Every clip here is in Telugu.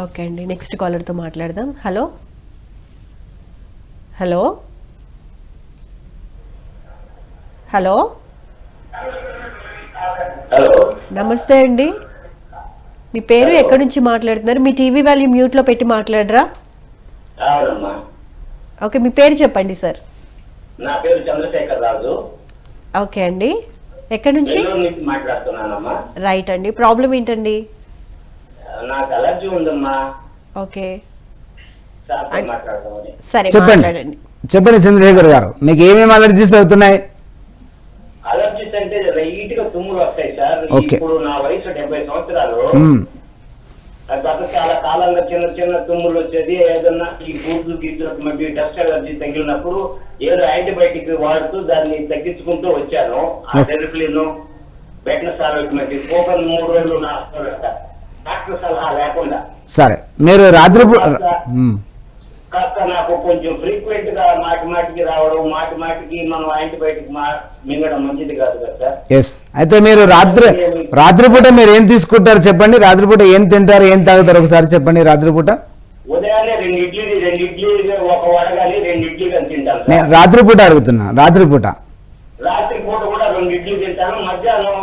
ఓకే అండి నెక్స్ట్ కాలర్తో మాట్లాడదాం. హలో? హలో? హలో? నమస్తే అండి. మీ పేరు ఎక్కడి నుంచి మాట్లాడుతున్నారు? మీ టీవీ వాల్యూ మ్యూట్లో పెట్టి మాట్లాడరా? ఓకే మీ పేరు చెప్పండి సార్. నా పేరు చంద్రశేఖర్ రాజు. ఓకే అండి. ఎక్కడి నుంచి? నెల్లూరు నుంచి మాట్లాడుతున్నానమ్మా. రైట్ అండి. ప్రాబ్లం ఏంటండి? నాకు అలర్జీ ఉందమ్మా. ఓకే. సరే చెప్పండి. మాట్లాడండి. చెప్పండి చంద్రశేఖర్ గారు మీకు ఏమేమి అలర్జీస్ అవుతున్నాయి అలర్జీస్ అంటే లైట్గా తుమ్ములు వస్తాయి సార్. ఇప్పుడు నా వయసు డెబ్బై సంవత్సరాలు. గత చాలా కాలంగా చిన్న చిన్న తుమ్ములు వచ్చేది. ఏదన్నా ఈ గీట్లు మధ్య డస్ట్ అలర్జీ తగిలినప్పుడు ఏదో యాంటీబయాటిక్ వాడుతూ దాన్ని తగ్గించుకుంటూ వచ్చాను. ఆ ఓకే. టెరిఫిలిన్ బెట్నసాల్ మూడు రోజులు నా డాక్టర్ సలహా లేకుండా. సరే మీరు రాత్రిపూట మ్మ్. కాస్త నాకు కొంచెం ఫ్రీక్వెంట్గా మాటి మాటికి రావడం మాటి మాటికి మనం యాంటీబయాటిక్ మింగడం మంచిది కాదు కదా సార్? ఎస్ అయితే మీరు రాత్రి రాత్రిపూట మీరు ఏం తీసుకుంటారు చెప్పండి? రాత్రిపూట ఏం తింటారు ఏం తాగుతారు ఒకసారి చెప్పండి రాత్రిపూట? ఉదయాన్నే రెండు ఇడ్లీ రెండు ఇడ్లీ ఒక వడగాలి రెండు ఇడ్లీ కానీ తింటాను నేను రాత్రిపూట అడుగుతున్నా రాత్రిపూట. రాత్రి పూట కూడా రెండు ఇడ్లీ తింటాను మధ్యాహ్నం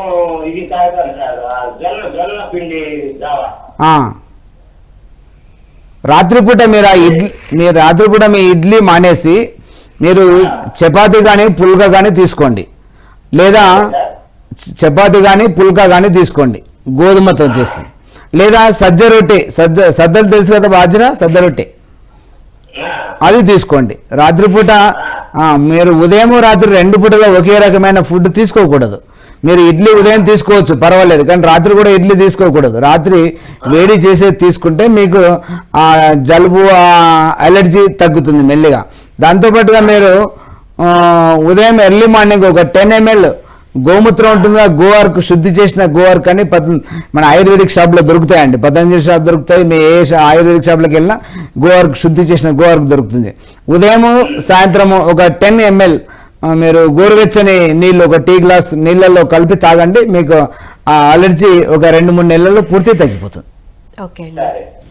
ఇది తాగుతాను సార్ జొన్న జొన్న పిండి జావా. రాత్రిపూట మీరు ఆ ఇడ్లీ మీరు రాత్రిపూట మీ ఇడ్లీ మానేసి మీరు చపాతీ కానీ పుల్కా కానీ తీసుకోండి. లేదా చపాతీ కానీ పుల్కా కానీ తీసుకోండి గోధుమతో చేసి. లేదా సజ్జ రొట్టె సజ్జ సద్దలు తెలుసు కదా బాజ్రా? సజ్జ రొట్టె. అది తీసుకోండి. రాత్రిపూట మీరు ఉదయం రాత్రి రెండు పూటలో ఒకే రకమైన ఫుడ్ తీసుకోకూడదు. మీరు ఇడ్లీ ఉదయం తీసుకోవచ్చు పర్వాలేదు కానీ రాత్రి కూడా ఇడ్లీ తీసుకోకూడదు. రాత్రి వేడి చేసేది తీసుకుంటే మీకు ఆ జలుబు అలర్జీ తగ్గుతుంది మెల్లిగా. దాంతోపాటుగా మీరు ఉదయం ఎర్లీ మార్నింగ్ ఒక టెన్ ఎంఎల్ గోమూత్రం ఉంటుంది? ఆ గోవర్క్ శుద్ధి చేసిన గోవర్క్ అని మన ఆయుర్వేదిక్ షాప్లో దొరుకుతాయండి. పతంజలి షాప్ దొరుకుతాయి మీ ఏ ఆయుర్వేదిక్ షాప్లోకి వెళ్ళినా గోవర్క్ శుద్ధి చేసిన గోవర్క్ దొరుకుతుంది. ఉదయము సాయంత్రము ఒక టెన్ ఎంఎల్ మీరు గోరువెచ్చని నీళ్ళు ఒక టీ గ్లాస్ నీళ్ళల్లో కలిపి తాగండి. మీకు ఆ అలర్జీ ఒక రెండు మూడు నెలల్లో పూర్తి తగ్గిపోతుంది. ఓకే అండి.